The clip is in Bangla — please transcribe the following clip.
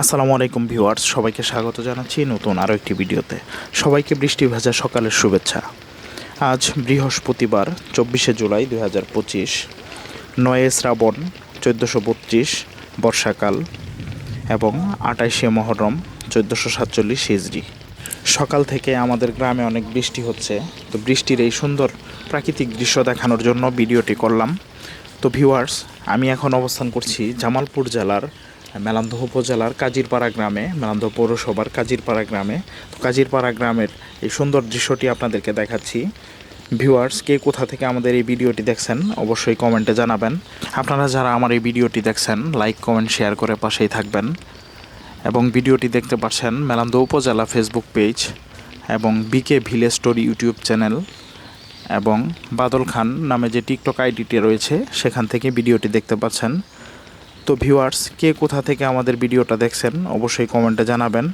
আসসালামু আলাইকুম ভিউয়ার্স, সবাইকে স্বাগত জানাচ্ছি নতুন আরও একটি ভিডিওতে। সবাইকে বৃষ্টি ভেজা সকালের শুভেচ্ছা। আজ বৃহস্পতিবার, চব্বিশে জুলাই দুই হাজার পঁচিশ, নয়ে শ্রাবণ চোদ্দোশো বত্রিশ, বর্ষাকাল, এবং আটাইশে মহরম চোদ্দোশো সাতচল্লিশ হিজড়ি সকাল থেকে আমাদের গ্রামে অনেক বৃষ্টি হচ্ছে, তো বৃষ্টির এই সুন্দর প্রাকৃতিক দৃশ্য দেখানোর জন্য ভিডিওটি করলাম। তো ভিউয়ার্স, আমি এখন অবস্থান করছি জামালপুর জেলার মেলান্দহ উপজেলার কাজিরপাড়া গ্রামে, মেলান্দহ পৌরসভার কাজিরপাড়া গ্রামে। তো কাজিরপাড়া গ্রামের এই সুন্দর দৃশ্যটি আপনাদেরকে দেখাচ্ছি। ভিউয়ার্স কে কোথা থেকে আমাদের এই ভিডিওটি দেখছেন, অবশ্যই কমেন্টে জানাবেন। আপনারা যারা আমার এই ভিডিওটি দেখছেন লাইক কমেন্ট শেয়ার করে পাশেই থাকবেন। এবং ভিডিওটি দেখতে পাচ্ছেন মেলান্দহ উপজেলা ফেসবুক পেজ এবং BK village story YouTube channel এবং বাদল খান নামে যে টিকটক আইডিটি রয়েছে, সেখান থেকে ভিডিওটি দেখতে পাচ্ছেন। তো ভিউয়ার্স কে কোথা থেকে আমাদের ভিডিওটা দেখছেন অবশ্যই কমেন্টে জানাবেন।